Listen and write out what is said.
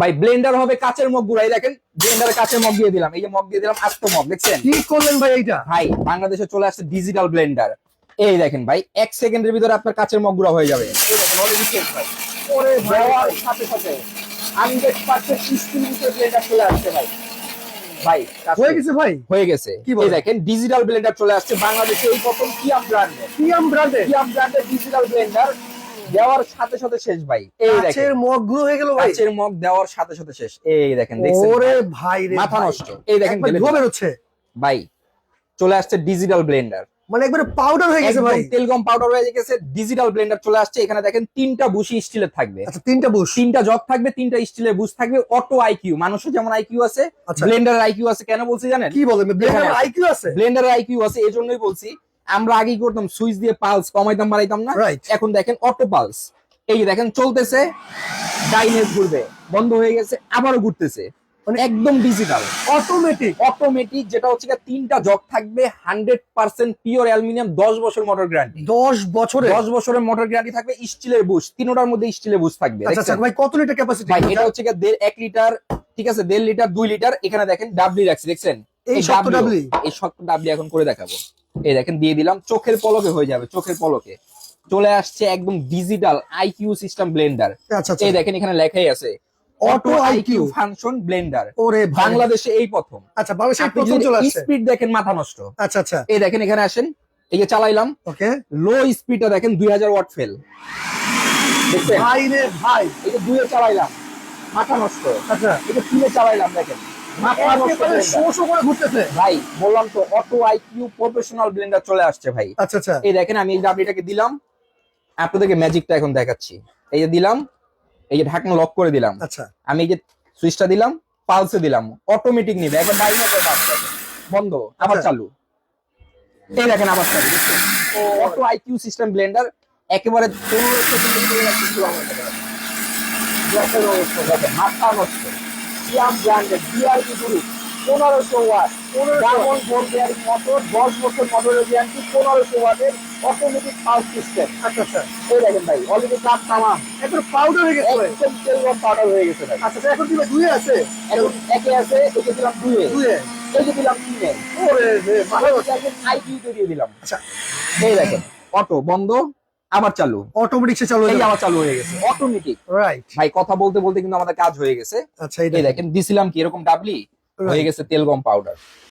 ভাই ব্লেন্ডার হবে কাচের মগ গুড়াই দেখেন ব্লেন্ডারে কাচের মগ দিয়ে দিলাম। এই যে মগ দিয়ে দিলাম আস্ত মগ দেখছেন? কি করলেন ভাই এইটা? ভাই বাংলাদেশে চলে আসছে ডিজিটাল ব্লেন্ডার এই দেখেন ভাই এক সেকেন্ডের ভিতরে আপনার কাচের মগ গুঁড়া হয়ে যাবে। এই দেখেন already শেষ ভাই। ভাই দেওয়ার সাথে সাথে। হান্ড্রেড পার্সেন্ট স্টিল ব্লেন্ডার চলে আসছে ভাই। ভাই হয়ে গেছে ভাই? হয়ে গেছে? এই দেখেন ডিজিটাল ব্লেন্ডার চলে আসছে বাংলাদেশে। এই প্রথম কিয়াম ব্র্যান্ডে পিএম ব্র্যান্ডে কিয়াম ব্র্যান্ডের ডিজিটাল ব্লেন্ডার দেওয়ার সাথে সাথে শেষ ভাই। এই দেখেন। মগগুলো হয়ে গেল ভাই। কাচের মগ দেওয়ার সাথে সাথে শেষ। এই দেখেন দেখছেন? ওরে ভাই রে মাথা নষ্ট। এই দেখেন ধোয়া দিলাম। বেরোচ্ছে। ভাই চলে আসছে ডিজিটাল ব্লেন্ডার মানে একবারে পাউডার হয়ে গেছে ভাই। তেলগম পাউডার হয়ে গেছে ডিজিটাল ব্লেন্ডার চলে আসছে। এখানে দেখেন তিনটা বুশি স্টিলের থাকবে। আচ্ছা তিনটা বুশ। তিনটা জগ থাকবে তিনটা স্টিলের বুশ থাকবে। অটো আইকিউ মানুষের যেমন আইকিউ আছে আচ্ছা। ব্লেন্ডার আইকিউ আছে কেন বলছি জানেন? কি বলেন ব্লেন্ডার এখানে আছে। আইকিউ আছে? ব্লেন্ডার আইকিউ আছে এই জন্যই বলছি আমরা আগেই করতাম সুইচ দিয়ে পালস কমাইতাম বাড়াইতাম না। এখন দেখেন অটো পালস এই যে দেখেন চলতেছে ডাইনেস ঘুরবে বন্ধ হয়ে গেছে আবারও ঘুরতেছে। মানে একদম ডিজিটাল অটোমেটিক অটোমেটিক যেটা হচ্ছে তিনটা জগ থাকবে হান্ড্রেড পার্সেন্ট পিওর অ্যালুমিনিয়াম দশ বছর মোটর গ্যারান্টি দশ বছরে দশ বছরের মোটর গ্যারান্টি থাকবে স্টিলের বুশ তিনোটার মধ্যে স্টিলের বুশ থাকবে আচ্ছা আচ্ছা ভাই কত লিটার ক্যাপাসিটি ভাই এটা হচ্ছে দেড় এক লিটার ঠিক আছে দেড় লিটার দুই লিটার এখানে দেখেন ডাবলি রাখছি দেখছেন? এই শক্ত W, ডাবলি এই শক্ত ডাবলি এখন করে দেখাবো। এই দেখেন দিয়ে দিলাম চোখের পলকে হয়ে যাবে চোখের পলকে। চলে আসছে একদম ডিজিটাল আইকিউ সিস্টেম ব্লেন্ডার এই দেখেন এখানে লেখাই আছে অটো আইকিউ ফাংশন ব্লেন্ডার ওরে বাংলাদেশে এই প্রথম। আচ্ছা বাংলাদেশে প্রথম চলে আসছে। স্পিড দেখেন মাথা নষ্ট। আচ্ছা আচ্ছা। এই দেখেন এখানে আসেন এই যে চালাইলাম। ওকে। লো স্পিডটা দেখেন দুই হাজার ওয়াট ফেল দেখছেন? ভাই রে ভাই। এই যে দুয়ে চালাইলাম মাথা নষ্ট। আচ্ছা। যে তিনে চালাইলাম দেখেন। ভাই বললাম তো অটো আইকিউ প্রফেশনাল ব্লেন্ডার চলে আসছে ভাই। আচ্ছা আচ্ছা। এই দেখেন আমি এই ডাবলিটাকে দিলাম আপনাদেরকে ম্যাজিকটা এখন দেখাচ্ছি। এই যে দিলাম এই যে ঢাকনা লক করে দিলাম। আচ্ছা। আমি এই যে সুইচটা দিলাম পালসে দিলাম অটোমেটিক নিবে। একবার ডাইনো বন্ধ আবার আচ্ছা। চালু। এই দেখেন আবার চালু অটো আইকিউ সিস্টেম ব্লেন্ডার একেবারে মাথা নষ্ট। সিয়াম ব্র্যান্ডের বিআরবি গুরু পনেরোশো watt. Diamond board bearing motor দশ বছর মোটরের গ্যারান্টি পনেরোশো ওয়াটের অটোমেটিক পালস সিস্টেম আচ্ছা আচ্ছা। এই দেখেন ভাই অলরেডি কাপ তামাম। একবার পাউডার হয়ে গেছে একদম তেল পাউডার হয়ে গেছে ভাই। আচ্ছা আচ্ছা, এখন দিবে দুই আছে? এখন একে আছে একে দিলাম দুয়ে দুয়ে এই যে দিলাম তিনে। ওরে ভালো আইকিউ দিয়ে দিলাম। আচ্ছা। এই দেখেন অটো বন্ধ। আবার চালু। অটোমেটিক সে চালু এই হয়ে আবার চালু হয়ে গেছে। অটোমেটিক রাইট ভাই কথা বলতে বলতে কিন্তু আমাদের কাজ হয়ে গেছে। আচ্ছা এই এই দেখেন দিছিলাম কি এরকম ডাবলি হয়ে গেছে তেল গম পাউডার